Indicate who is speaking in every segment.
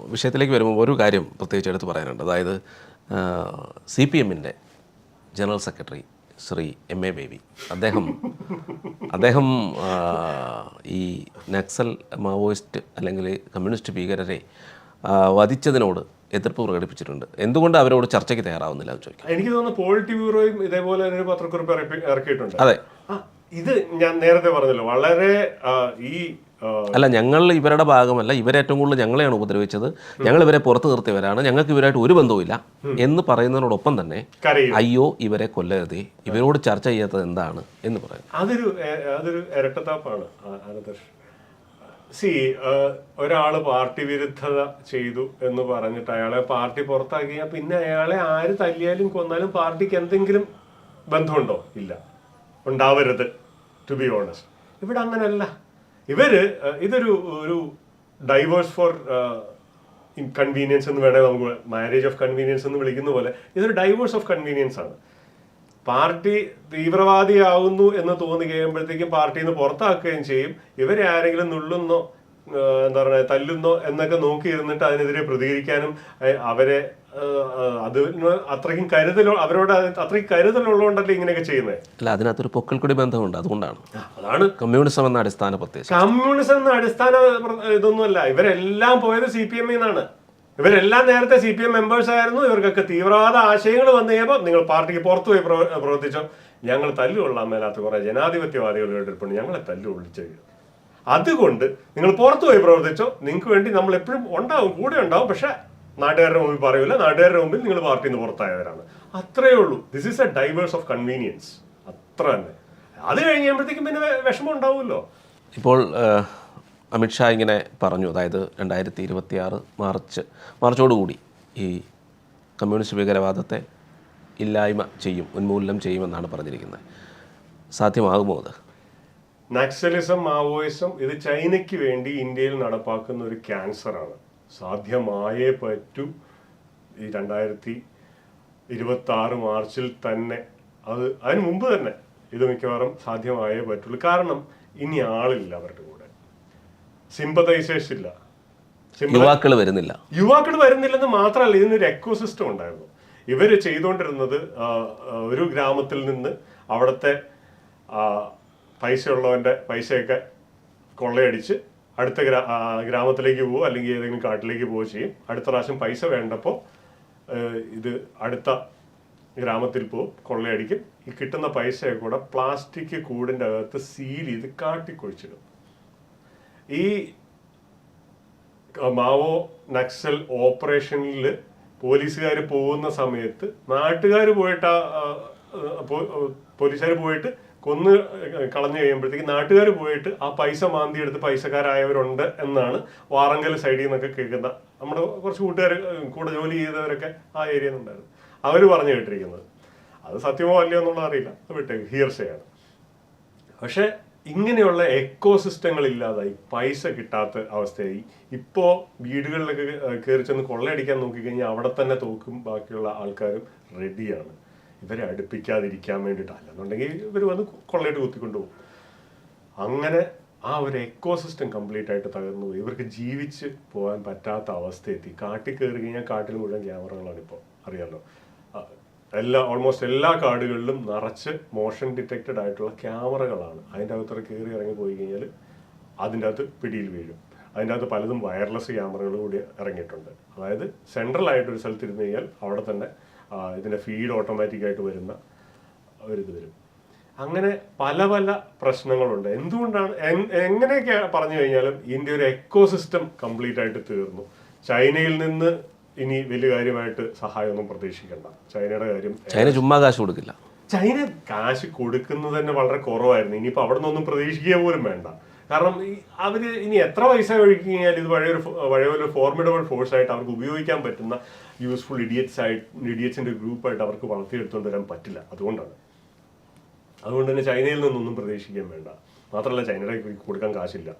Speaker 1: വിഷയത്തിലേക്ക് വരുമ്പോൾ ഒരു കാര്യം പ്രത്യേകിച്ച് എടുത്ത് പറയാനുണ്ട്. അതായത് സി പി എമ്മിന്റെ general secretary Shri M A Baby. അദ്ദേഹം അദ്ദേഹം ഈ നക്സൽ മാവോയിസ്റ്റ് അല്ലെങ്കിൽ കമ്മ്യൂണിസ്റ്റ് ഭീകരരെ വധിച്ചതിനോട് എതിർപ്പ് പ്രകടിപ്പിച്ചിട്ടുണ്ട്. എന്തുകൊണ്ട് അവരോട് ചർച്ചയ്ക്ക് തയ്യാറാവുന്നില്ല എന്ന് ചോദിക്കാം.
Speaker 2: എനിക്ക് തോന്നുന്നു പോളിറ്റി ബ്യൂറോയും ഇതേപോലെ തന്നെ ഒരു പത്രക്കുറിപ്പ് ഇറക്കി- ഇറക്കിയിട്ടുണ്ട്.
Speaker 1: അതെ.
Speaker 2: ഇത് ഞാൻ നേരത്തെ പറഞ്ഞല്ലോ. വളരെ ഈ
Speaker 1: അല്ല ഞങ്ങൾ ഇവരുടെ ഭാഗമല്ല. ഇവരേറ്റവും കൂടുതൽ ഞങ്ങളെയാണ് ഉപദ്രവിച്ചത്. ഞങ്ങൾ ഇവരെ പുറത്തു നിർത്തിയവരാണ്. ഞങ്ങൾക്ക് ഇവരായിട്ട് ഒരു ബന്ധവുമില്ല എന്ന് പറയുന്നതിനോടൊപ്പം തന്നെ അയ്യോ ഇവരെ കൊല്ലരുതേ. ഇവരോട് ചർച്ച ചെയ്യാത്തത് എന്താണ് എന്ന് പറയുന്നത്
Speaker 2: അതൊരു അതൊരു ഇരട്ടത്താപ്പാണ് സി ഒരാൾ പാർട്ടി വിരുദ്ധത ചെയ്തു എന്ന് പറഞ്ഞിട്ട് അയാളെ പാർട്ടി പുറത്താക്കിയാൽ പിന്നെ അയാളെ ആര് തല്ലിയാലും കൊന്നാലും പാർട്ടിക്ക് എന്തെങ്കിലും ബന്ധമുണ്ടോ? ഇല്ല. ഉണ്ടാവരുത് ടു ബി ഓണസ്റ്റ് ഇവിടെ അങ്ങനല്ല. ഇവർ ആ, ഇതൊരു ഒരു ഡൈവേഴ്സ് ഫോർ ഇൻ കൺവീനിയൻസ് എന്ന് വേണേൽ നമുക്ക് മാരേജ് ഓഫ് കൺവീനിയൻസ് എന്ന് വിളിക്കുന്ന പോലെ ഇതൊരു ഡൈവേഴ്സ് ഓഫ് കൺവീനിയൻസ് ആണ്. പാർട്ടി തീവ്രവാദിയാവുന്നു എന്ന് തോന്നി കഴിയുമ്പോഴത്തേക്കും പാർട്ടിയിൽ നിന്ന് പുറത്താക്കുകയും ചെയ്യും. ഇവരെ ആരെങ്കിലും നുള്ളുന്നോ എന്താ പറയുക തല്ലുന്നോ എന്നൊക്കെ നോക്കിയിരുന്നിട്ട് അതിനെതിരെ പ്രതികരിക്കാനും അവരെ അതിന് അത്രയ്ക്കും കരുതൽ അവരോട് അത്രയും കരുതലുള്ളതുകൊണ്ടല്ലേ ഇങ്ങനെയൊക്കെ ചെയ്യുന്നത്
Speaker 1: അല്ല അതിനകത്തൊരു പൊക്കൽ കൂടി ബന്ധമുണ്ട് അതുകൊണ്ടാണ്.
Speaker 2: അതാണ്
Speaker 1: കമ്മ്യൂണിസം എന്ന അടിസ്ഥാന പ്രത്യേകിച്ച്
Speaker 2: കമ്മ്യൂണിസം എന്ന അടിസ്ഥാന ഇതൊന്നുമല്ല ഇവരെല്ലാം പോയത് സി പി എമ്മിൽ നിന്നാണ് ഇവരെല്ലാം നേരത്തെ സി പി എം മെമ്പേഴ്സ് ആയിരുന്നു ഇവർക്കൊക്കെ തീവ്രവാദ ആശയങ്ങൾ വന്നു കഴിയുമ്പോൾ നിങ്ങൾ പാർട്ടിക്ക് പുറത്തു പോയി പ്രവ- പ്രവർത്തിച്ചോ. ഞങ്ങൾ തല്ലുകൊള്ളാൻ മേലാത്ത കുറേ ജനാധിപത്യവാദികൾ കേട്ടിട്ടുണ്ട് ഞങ്ങളെ തല്ലു ഒളിച്ചു അതുകൊണ്ട് നിങ്ങൾ പുറത്തു പോയി പ്രവർത്തിച്ചോ നിങ്ങൾക്ക് വേണ്ടി നമ്മൾ എപ്പോഴും ഉണ്ടാവും കൂടെ ഉണ്ടാവും പക്ഷെ നാട്ടുകാരുടെ മുമ്പിൽ പറയൂല നാട്ടുകാരുടെ മുമ്പിൽ നിങ്ങൾ പാർട്ടിയിൽ നിന്ന് പുറത്തായവരാണ്. അത്രയേ ഉള്ളൂ. This is a divorce of convenience അത്ര തന്നെ. അത് കഴിഞ്ഞ് കഴിയുമ്പോഴത്തേക്കും പിന്നെ വിഷമം ഉണ്ടാവുമല്ലോ.
Speaker 1: ഇപ്പോൾ അമിത്ഷാ ഇങ്ങനെ പറഞ്ഞു. അതായത് രണ്ടായിരത്തി ഇരുപത്തി ആറ് മാർച്ച് മാർച്ചോടുകൂടി ഈ കമ്മ്യൂണിസ്റ്റ് ഭീകരവാദത്തെ ഇല്ലായ്മ ചെയ്യും ഉന്മൂലനം ചെയ്യുമെന്നാണ് പറഞ്ഞിരിക്കുന്നത്. സാധ്യമാകുമോ അത്?
Speaker 2: നക്സലിസം മാവോയിസം ഇത് ചൈനയ്ക്ക് വേണ്ടി ഇന്ത്യയിൽ നടപ്പാക്കുന്ന ഒരു ക്യാൻസറാണ്. സാധ്യമായേ പറ്റൂ. ഈ രണ്ടായിരത്തി ഇരുപത്തി ആറ് മാർച്ചിൽ തന്നെ അത് അതിന് മുമ്പ് തന്നെ ഇത് മിക്കവാറും സാധ്യമായേ പറ്റുള്ളൂ. കാരണം ഇനി ആളില്ല അവരുടെ കൂടെ. സിമ്പതൈസേഴ്സ് ഇല്ല
Speaker 1: യുവാക്കൾ വരുന്നില്ല.
Speaker 2: യുവാക്കൾ വരുന്നില്ലെന്ന് മാത്രമല്ല ഇതിനൊരു എക്കോസിസ്റ്റം ഉണ്ടായിരുന്നു. ഇവർ ചെയ്തുകൊണ്ടിരുന്നത് ഒരു ഗ്രാമത്തിൽ നിന്ന് അവിടുത്തെ പൈസ പൈസയുള്ളവന്റെ പൈസയൊക്കെ കൊള്ളയടിച്ച് അടുത്ത ഗ്രാ ഗ്രാമത്തിലേക്ക് പോവുക അല്ലെങ്കിൽ ഏതെങ്കിലും കാട്ടിലേക്ക് പോവുക ചെയ്യും. അടുത്ത പ്രാവശ്യം പൈസ വേണ്ടപ്പോൾ ഇത് അടുത്ത ഗ്രാമത്തിൽ പോവും കൊള്ളയടിക്കും. ഈ കിട്ടുന്ന പൈസയെ കൂടെ പ്ലാസ്റ്റിക് കൂടിന്റെ അകത്ത് സീൽ ചെയ്ത് കാട്ടിക്കൊഴിച്ചിടും. ഈ മാവോ നക്സൽ ഓപ്പറേഷനിൽ പോലീസുകാർ പോകുന്ന സമയത്ത് നാട്ടുകാർ പോയിട്ട് പോലീസുകാർ പോയിട്ട് കൊന്ന് കളഞ്ഞു കഴിയുമ്പോഴത്തേക്ക് നാട്ടുകാർ പോയിട്ട് ആ പൈസ മാന്തി എടുത്ത് പൈസക്കാരായവരുണ്ട് എന്നാണ് വാറങ്കൽ സൈഡിൽ നിന്നൊക്കെ കേൾക്കുന്ന നമ്മുടെ കുറച്ച് കൂട്ടുകാർ കൂടെ ജോലി ചെയ്തവരൊക്കെ ആ ഏരിയയിൽ നിന്നുണ്ടായിരുന്നു. അവർ പറഞ്ഞു കേട്ടിരിക്കുന്നത്. അത് സത്യമോ അല്ലയോ എന്നുള്ളത് അറിയില്ല. അത് വിട്ടേക്ക് ഹിയർസയാണ് പക്ഷെ ഇങ്ങനെയുള്ള എക്കോ സിസ്റ്റങ്ങൾ ഇല്ലാതായി. പൈസ കിട്ടാത്ത അവസ്ഥയായി. ഇപ്പോൾ വീടുകളിലൊക്കെ കയറി ചെന്ന് കൊള്ളയടിക്കാൻ നോക്കിക്കഴിഞ്ഞാൽ അവിടെ തന്നെ തോക്കും ബാക്കിയുള്ള ആൾക്കാരും റെഡിയാണ് ഇവരെ അടുപ്പിക്കാതിരിക്കാൻ വേണ്ടിയിട്ട് അല്ലെന്നുണ്ടെങ്കിൽ ഇവർ വന്ന് കൊള്ളയിട്ട് കുത്തിക്കൊണ്ടുപോകും. അങ്ങനെ ആ ഒരു എക്കോസിസ്റ്റം കംപ്ലീറ്റ് ആയിട്ട് തകർന്നു പോയി. ഇവർക്ക് ജീവിച്ച് പോകാൻ പറ്റാത്ത അവസ്ഥ എത്തി കാട്ടിൽ കയറി കഴിഞ്ഞാൽ കാട്ടിൽ മുഴുവൻ ക്യാമറകളാണ് ഇപ്പോൾ അറിയാമല്ലോ എല്ലാ ഓൾമോസ്റ്റ് എല്ലാ കാടുകളിലും നിറച്ച് മോഷൻ ഡിറ്റക്റ്റഡ് ആയിട്ടുള്ള ക്യാമറകളാണ്. അതിന്റെ അകത്തോടെ കയറി ഇറങ്ങി പോയി കഴിഞ്ഞാൽ അതിന്റെ അകത്ത് പിടിയിൽ വീഴും. അതിന്റെ അകത്ത് പലതും വയർലെസ് ക്യാമറകൾ കൂടി ഇറങ്ങിയിട്ടുണ്ട്. അതായത് സെൻട്രൽ ആയിട്ട് ഒരു സ്ഥലത്ത് ഇരുന്ന് കഴിഞ്ഞാൽ അവിടെ തന്നെ ഇതിന്റെ ഫീഡ് ഓട്ടോമാറ്റിക്കായിട്ട് വരുന്ന ഒരിത് വരും. അങ്ങനെ പല പല പ്രശ്നങ്ങളുണ്ട്. എന്തുകൊണ്ടാണ് എങ്ങനെയൊക്കെ പറഞ്ഞു കഴിഞ്ഞാലും ഇതിന്റെ ഒരു എക്കോസിസ്റ്റം കംപ്ലീറ്റ് ആയിട്ട് തീർന്നു. ചൈനയിൽ നിന്ന് ഇനി വലിയ കാര്യമായിട്ട് സഹായമൊന്നും പ്രതീക്ഷിക്കണ്ട. ചൈനയുടെ കാര്യം
Speaker 1: ചൈന ചുമ്മാ കാശ് കൊടുക്കില്ല.
Speaker 2: ചൈന കാശ് കൊടുക്കുന്നത് തന്നെ വളരെ കുറവായിരുന്നു. ഇനിയിപ്പോൾ അവിടെ നിന്നൊന്നും പ്രതീക്ഷിക്കുക പോലും വേണ്ട. കാരണം ഈ അവർ ഇനി എത്ര പൈസ ഒഴുക്കി കഴിഞ്ഞാൽ ഇത് പഴയൊരു ഒരു ഫോർമിഡബിൾ ഫോഴ്സ് ആയിട്ട് അവർക്ക് ഉപയോഗിക്കാൻ പറ്റുന്ന യൂസ്ഫുൾ ഇഡിയറ്റ്സ് ആയിട്ട് ഇഡിയറ്റ്സിന്റെ ഗ്രൂപ്പായിട്ട് അവർക്ക് വളർത്തിയെടുത്തുകൊണ്ട് വരാൻ പറ്റില്ല. അതുകൊണ്ടാണ്. അതുകൊണ്ട് തന്നെ ചൈനയിൽ നിന്നൊന്നും പ്രതീക്ഷിക്കാൻ വേണ്ട. മാത്രമല്ല ചൈനയുടെ കൊടുക്കാൻ കാശില്ല.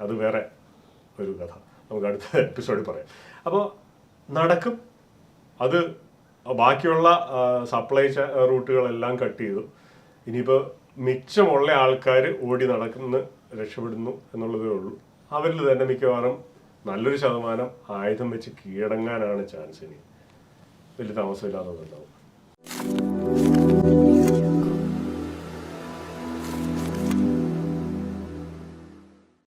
Speaker 2: അത് വേറെ ഒരു കഥ. നമുക്ക് അടുത്ത എപ്പിസോഡിൽ പറയാം. അപ്പോൾ നടക്കും. അത് ബാക്കിയുള്ള സപ്ലൈ റൂട്ടുകളെല്ലാം കട്ട് ചെയ്തു. ഇനിയിപ്പോൾ മിച്ചമുള്ള ആൾക്കാർ ഓടി നടക്കുന്ന രക്ഷപ്പെടുന്നു എന്നുള്ളതേ ഉള്ളൂ. അവരിൽ തന്നെ മിക്കവാറും നല്ലൊരു ശതമാനം ആയുധം വെച്ച് കീഴടങ്ങാനാണ് ചാൻസ് ഇനി. വലിയ താമസമില്ലാതെ ഉണ്ടാവും